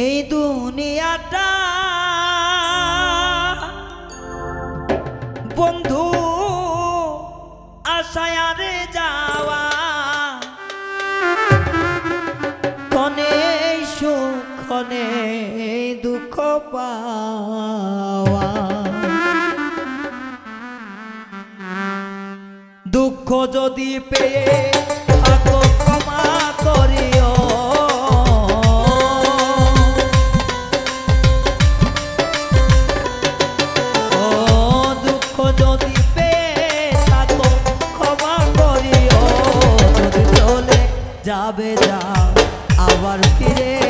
এই দুনিয়াটা বন্ধু আশায় যাওয়া। কনে সুখনে দুঃখ পাওয়া। দুঃখ যদি পেয়ে যাবে যা আবার ফিরে